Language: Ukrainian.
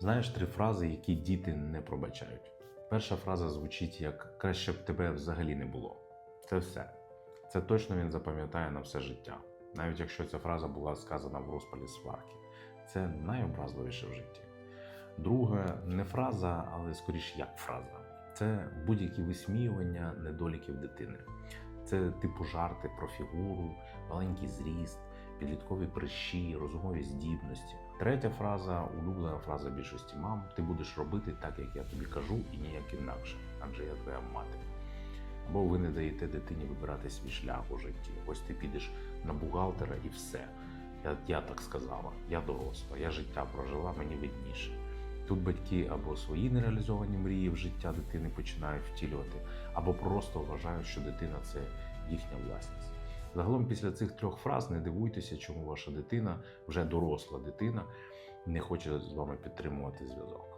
Знаєш три фрази, які діти не пробачають. Перша фраза звучить як краще б тебе взагалі не було. Це все. Це точно він запам'ятає на все життя, навіть якщо ця фраза була сказана в розпалі сварки. Це найобразливіше в житті. Друге, не фраза, але скоріш як фраза. Це будь-які висміювання недоліків дитини. Це типу жарти про фігуру, маленький зріст, підліткові прищі, розумові здібності. Третя фраза, улюблена фраза більшості мам: ти будеш робити так, як я тобі кажу, і ніяк інакше, адже я твоя мати. Або ви не даєте дитині вибирати свій шлях у житті. Ось ти підеш на бухгалтера і все. Я, я так сказала, я доросла, я життя прожила, мені видніше. Тут батьки або свої нереалізовані мрії в життя дитини починають втілювати, або просто вважають, що дитина це їхня власність. Загалом, після цих трьох фраз не дивуйтеся, чому ваша дитина, вже доросла дитина, не хоче з вами підтримувати зв'язок.